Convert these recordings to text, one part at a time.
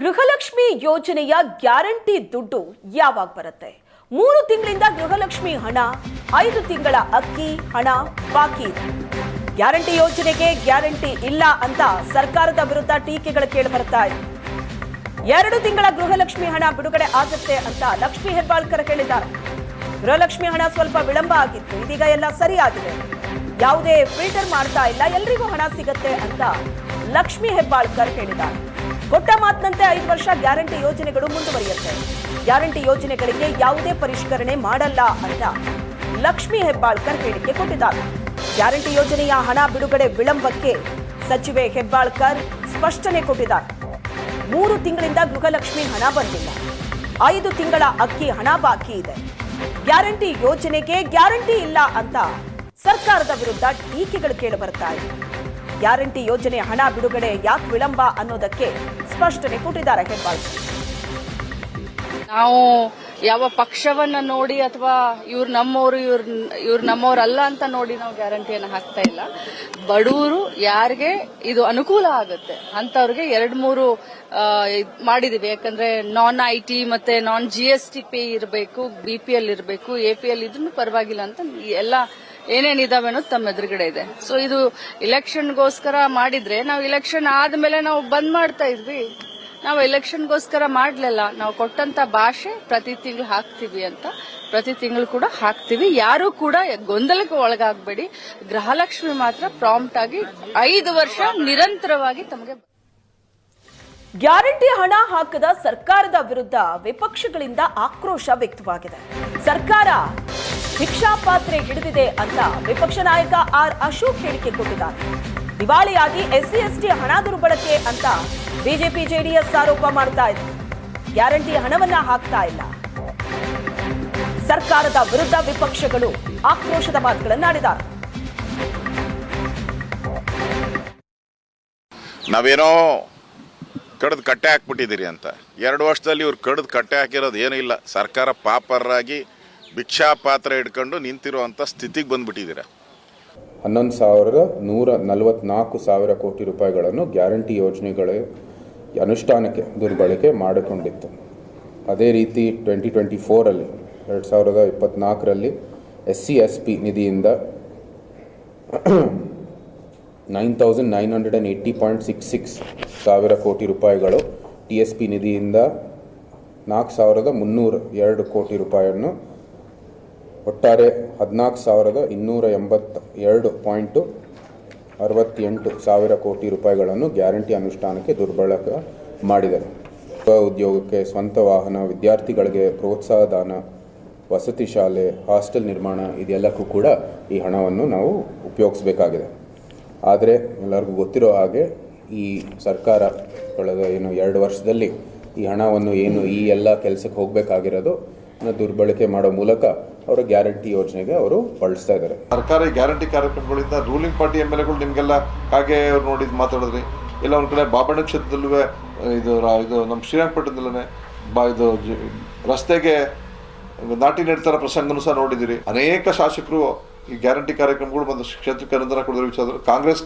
ಗೃಹಲಕ್ಷ್ಮಿ ಯೋಜನೆಯ ಗ್ಯಾರಂಟಿ ದುಡ್ಡು ಯಾವಾಗ ಬರುತ್ತೆ? ಮೂರು ತಿಂಗಳಿಂದ ಗೃಹಲಕ್ಷ್ಮಿ ಹಣ, ಐದು ತಿಂಗಳ ಅಕ್ಕಿ ಹಣ ಬಾಕಿ ಗ್ಯಾರಂಟಿ ಯೋಜನೆಗೆ ಗ್ಯಾರಂಟಿ ಇಲ್ಲ ಅಂತ ಸರ್ಕಾರದ ವಿರುದ್ಧ ಟೀಕೆಗಳು ಕೇಳಿ ಬರ್ತಾ ಇದೆ. ಎರಡು ತಿಂಗಳ ಗೃಹಲಕ್ಷ್ಮಿ ಹಣ ಬಿಡುಗಡೆ ಆಗುತ್ತೆ ಅಂತ ಲಕ್ಷ್ಮಿ ಹೆಬ್ಬಾಳ್ಕರ್ ಹೇಳಿದ್ದಾರೆ. ಗೃಹಲಕ್ಷ್ಮಿ ಹಣ ಸ್ವಲ್ಪ ವಿಳಂಬ ಆಗಿತ್ತು, ಇದೀಗ ಎಲ್ಲ ಸರಿಯಾಗಿದೆ. ಯಾವುದೇ ಫಿಲ್ಟರ್ ಮಾಡ್ತಾ ಇಲ್ಲ, ಎಲ್ರಿಗೂ ಹಣ ಸಿಗುತ್ತೆ ಅಂತ ಲಕ್ಷ್ಮಿ ಹೆಬ್ಬಾಳ್ಕರ್ ಹೇಳಿದ್ದಾರೆ. ಕೊಟ್ಟ ಮಾತಿನಂತೆ ಐದು ವರ್ಷ ಗ್ಯಾರಂಟಿ ಯೋಜನೆಗಳು ಮುಂದುವರಿಯುತ್ತೆ. ಗ್ಯಾರಂಟಿ ಯೋಜನೆಗಳಿಗೆ ಯಾವುದೇ ಪರಿಷ್ಕರಣೆ ಮಾಡಲ್ಲ ಅಂತ ಲಕ್ಷ್ಮಿ ಹೆಬ್ಬಾಳ್ಕರ್ ಹೇಳಿಕೆ ಕೊಟ್ಟಿದ್ದಾರೆ. ಗ್ಯಾರಂಟಿ ಯೋಜನೆಯ ಹಣ ಬಿಡುಗಡೆ ವಿಳಂಬಕ್ಕೆ ಸಚಿವೆ ಹೆಬ್ಬಾಳ್ಕರ್ ಸ್ಪಷ್ಟನೆ ಕೊಟ್ಟಿದ್ದಾರೆ. ಮೂರು ತಿಂಗಳಿಂದ ಗೃಹಲಕ್ಷ್ಮಿ ಹಣ ಬಂದಿಲ್ಲ. ಐದು ತಿಂಗಳ ಅಕ್ಕಿ ಹಣ ಬಾಕಿ ಇದೆ. ಗ್ಯಾರಂಟಿ ಯೋಜನೆಗೆ ಗ್ಯಾರಂಟಿ ಇಲ್ಲ ಅಂತ ಸರ್ಕಾರದ ವಿರುದ್ಧ ಟೀಕೆಗಳು ಕೇಳಿ ಬರ್ತಾ ಇದೆ. ಗ್ಯಾರಂಟಿ ಯೋಜನೆ ಹಣ ಬಿಡುಗಡೆ ಯಾಕೆ ವಿಳಂಬ ಅನ್ನೋದಕ್ಕೆ ಸ್ಪಷ್ಟನೆ ಕೊಟ್ಟಿದ್ದಾರೆ ಹೆಬ್ಬಾಳ್ಕರ್ ನಾವು ಯಾವ ಪಕ್ಷವನ್ನ ನೋಡಿ ಅಥವಾ ಇವ್ರು ನಮ್ಮವರು, ಇವ್ರ, ಇವ್ರು ನಮ್ಮವ್ರಲ್ಲ ಅಂತ ನೋಡಿ ನಾವು ಗ್ಯಾರಂಟಿಯನ್ನು ಹಾಕ್ತಾ ಇಲ್ಲ. ಬಡವರು ಯಾರಿಗೆ ಇದು ಅನುಕೂಲ ಆಗುತ್ತೆ ಅಂತವ್ರಿಗೆ ಎರಡ್ ಮೂರು ಮಾಡಿದೀವಿ. ಯಾಕಂದ್ರೆ ನಾನ್ ಐ ಟಿ ಮತ್ತೆ non G S T pay ಇರಬೇಕು ಬಿ ಪಿ ಎಲ್ ಇರಬೇಕು ಎ ಪಿ ಎಲ್ ಇದ್ರೂ ಪರವಾಗಿಲ್ಲ ಅಂತ ಎಲ್ಲ ಏನೇನ್ ಇದಾವೆ ಅನ್ನೋದು ತಮ್ಮ ಎದುರುಗಡೆ ಇದೆ. ಸೊ ಇದು ಇಲೆಕ್ಷನ್ಗೋಸ್ಕರ ಮಾಡಿದ್ರೆ, ನಾವು ಇಲೆಕ್ಷನ್ ಆದ್ಮೇಲೆ ನಾವು ಬಂದ್ ಮಾಡ್ತಾ ಇದ್ವಿ. ನಾವು ಎಲೆಕ್ಷನ್ಗೋಸ್ಕರ ಮಾಡ್ಲಿಲ್ಲ. ನಾವು ಕೊಟ್ಟಂತ ಭಾಷೆ ಪ್ರತಿ ತಿಂಗಳು ಹಾಕ್ತಿವಿ ಅಂತ, ಪ್ರತಿ ತಿಂಗಳು ಕೂಡ ಹಾಕ್ತಿವಿ. ಯಾರು ಕೂಡ ಗೊಂದಲಕ್ಕೆ ಒಳಗಾಗಬೇಡಿ. ಗೃಹಲಕ್ಷ್ಮಿ ಮಾತ್ರ ಪ್ರಾಂಪ್ಟ್ ಆಗಿ ಐದು ವರ್ಷ ನಿರಂತರವಾಗಿ ತಮಗೆ ಗ್ಯಾರಂಟಿ ಹಣ ಹಾಕದ ಸರ್ಕಾರದ ವಿರುದ್ಧ ವಿಪಕ್ಷಗಳಿಂದ ಆಕ್ರೋಶ ವ್ಯಕ್ತವಾಗಿದೆ. ಸರ್ಕಾರ ಭಿಕ್ಷಾಪಾತ್ರೆ ಹಿಡಿದಿದೆ ಅಂತ ವಿಪಕ್ಷ ನಾಯಕ ಆರ್ ಅಶೋಕ್ ಹೇಳಿಕೆ ಕೊಟ್ಟಿದ್ದಾರೆ. ದಿವಾಳಿಯಾಗಿ ಎಸ್ಸಿ, ಎಸ್ಟಿ ಹಣ ದುರ್ಬಳಕೆ ಅಂತ ಬಿಜೆಪಿ, ಜೆಡಿಎಸ್ ಆರೋಪ ಮಾಡ್ತಾ ಇದೆ. ಗ್ಯಾರಂಟಿ ಹಣವನ್ನ ಹಾಕ್ತಾ ಇಲ್ಲ. ಸರ್ಕಾರದ ವಿರುದ್ಧ ವಿಪಕ್ಷಗಳು ಆಕ್ರೋಶದ ಮಾತುಗಳನ್ನಾಡಿದ್ದಾರೆ ನಾವೇನೋ ಕಡ್ದು ಕಟ್ಟೆ ಹಾಕ್ಬಿಟ್ಟಿದ್ದೀರಿ ಅಂತ. ಎರಡು ವರ್ಷದಲ್ಲಿ ಇವ್ರು ಕಡ್ದು ಕಟ್ಟೆ ಹಾಕಿರೋದು ಏನೂ ಇಲ್ಲ. ಸರ್ಕಾರ ಪಾಪರಾಗಿ ಭಿಕ್ಷಾ ಪಾತ್ರ ಹಿಡ್ಕೊಂಡು ನಿಂತಿರುವಂಥ ಸ್ಥಿತಿಗೆ ಬಂದ್ಬಿಟ್ಟಿದ್ದೀರ. ಹನ್ನೊಂದು ಸಾವಿರದ ನೂರ ನಲವತ್ನಾಲ್ಕು ಸಾವಿರ ಕೋಟಿ ರೂಪಾಯಿಗಳನ್ನು ಗ್ಯಾರಂಟಿ ಯೋಜನೆಗಳ ಅನುಷ್ಠಾನಕ್ಕೆ ದುರ್ಬಳಕೆ ಮಾಡಿಕೊಂಡಿತ್ತು. ಅದೇ ರೀತಿ ಟ್ವೆಂಟಿ ಟ್ವೆಂಟಿ ಫೋರಲ್ಲಿ, ಎರಡು ಸಾವಿರದ ಇಪ್ಪತ್ತ್ನಾಲ್ಕರಲ್ಲಿ ಎಸ್ ಸಿ ಎಸ್ ಪಿ ನಿಧಿಯಿಂದ nine thousand nine hundred and point six six ಸಾವಿರ ಕೋಟಿ ರೂಪಾಯಿಗಳು ಟಿ ಎಸ್ ಪಿ ನಿಧಿಯಿಂದ ನಾಲ್ಕು ಸಾವಿರದ ಮುನ್ನೂರ ಎರಡು ಕೋಟಿ ರೂಪಾಯಿಯನ್ನು ಒಟ್ಟಾರೆ ಹದಿನಾಲ್ಕು ಸಾವಿರದ ಇನ್ನೂರ ಎಂಬತ್ತ ಎರಡು ಪಾಯಿಂಟು ಅರವತ್ತೆಂಟು ಸಾವಿರ ಕೋಟಿ ರೂಪಾಯಿಗಳನ್ನು ಗ್ಯಾರಂಟಿ ಅನುಷ್ಠಾನಕ್ಕೆ ದುರ್ಬಳಕೆ ಮಾಡಿದರು ಸ್ವ ಉದ್ಯೋಗಕ್ಕೆ ಸ್ವಂತ ವಾಹನ, ವಿದ್ಯಾರ್ಥಿಗಳಿಗೆ ಪ್ರೋತ್ಸಾಹದಾನ, ವಸತಿ ಶಾಲೆ, ಹಾಸ್ಟೆಲ್ ನಿರ್ಮಾಣ ಇದೆಲ್ಲಕ್ಕೂ ಕೂಡ ಈ ಹಣವನ್ನು ನಾವು ಉಪಯೋಗಿಸಬೇಕಾಗಿದೆ. ಆದರೆ ಎಲ್ಲರಿಗೂ ಗೊತ್ತಿರೋ ಹಾಗೆ ಈ ಸರ್ಕಾರ ಕಳೆದ ಏನು ಎರಡು ವರ್ಷದಲ್ಲಿ ಈ ಹಣವನ್ನು ಏನು ಈ ಎಲ್ಲ ಕೆಲಸಕ್ಕೆ ಹೋಗಬೇಕಾಗಿರೋದು ದುರ್ಬಳಕೆ ಮಾಡೋ ಮೂಲಕ ಅವರ ಗ್ಯಾರಂಟಿ ಯೋಜನೆಗೆ ಅವರು ಬಳಸ್ತಾ ಇದ್ದಾರೆ. ಸರ್ಕಾರಿ ಗ್ಯಾರಂಟಿ ಕಾರ್ಯಕ್ರಮಗಳಿಂದ ರೂಲಿಂಗ್ ಪಾರ್ಟಿ ಎಂ ಎಲ್ ಎಗಳು ನಿಮಗೆಲ್ಲ ಹಾಗೆ ಅವ್ರು ನೋಡಿದ್ ಮಾತಾಡಿದ್ರಿ. ಇಲ್ಲ, ಒಂದು ಕಡೆ ಬಾಬಣ್ಣ ಕ್ಷೇತ್ರದಲ್ಲೂ ಇದು ಇದು ನಮ್ಮ ಶ್ರೀರಂಗಪಟ್ಟಣದಲ್ಲೇ ಬಾ, ಇದು ರಸ್ತೆಗೆ ನಾಟಿ ನೆಡ್ತಾರ ಪ್ರಸಂಗನೂ ಸಹ ನೋಡಿದ್ದೀರಿ ಅನೇಕ ಶಾಸಕರು ಈ ಗ್ಯಾರಂಟಿ ಕಾರ್ಯಕ್ರಮಗಳು ಮತ್ತು ಕ್ಷೇತ್ರಕ್ಕೆ ಅನುದಾನ ಕೊಡೋದ್ರ ವಿಚಾರ, ಕಾಂಗ್ರೆಸ್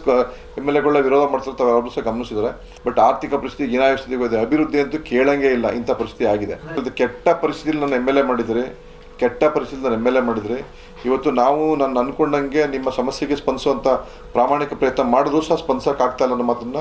ಎಂ ಎಲ್ ಎಗಳ ವಿರೋಧ ಮಾಡ್ತಿರ್ತಾರೆ, ಅವರು ಸಹ ಗಮನಿಸಿದ್ದಾರೆ ಬಟ್ ಆರ್ಥಿಕ ಪರಿಸ್ಥಿತಿ ಏನಾಗ ಸ್ಥಿತಿಗೆ ಇದೆ, ಅಭಿವೃದ್ಧಿ ಅಂತೂ ಕೇಳಂಗೇ ಇಲ್ಲ, ಇಂಥ ಪರಿಸ್ಥಿತಿ ಆಗಿದೆ. ಇದು ಕೆಟ್ಟ ಪರಿಸ್ಥಿತಿಯಲ್ಲಿ ನಾನು ಎಂ ಎಲ್ ಎ ಮಾಡಿದರೆ, ಕೆಟ್ಟ ಪರಿಸ್ಥಿತಿ ನಾನು ಎಂ ಎಲ್ ಎ ಮಾಡಿದರೆ, ಇವತ್ತು ನಾವು ನಾನು ಅನ್ಕೊಂಡಂಗೆ ನಿಮ್ಮ ಸಮಸ್ಯೆಗೆ ಸ್ಪಂದಿಸುವಂಥ ಪ್ರಾಮಾಣಿಕ ಪ್ರಯತ್ನ ಮಾಡಿದ್ರು ಸಹ ಸ್ಪಂದಿಸೋಕ್ಕಾಗ್ತಾ ಇಲ್ಲ ಅನ್ನೋ ಮಾತನ್ನ.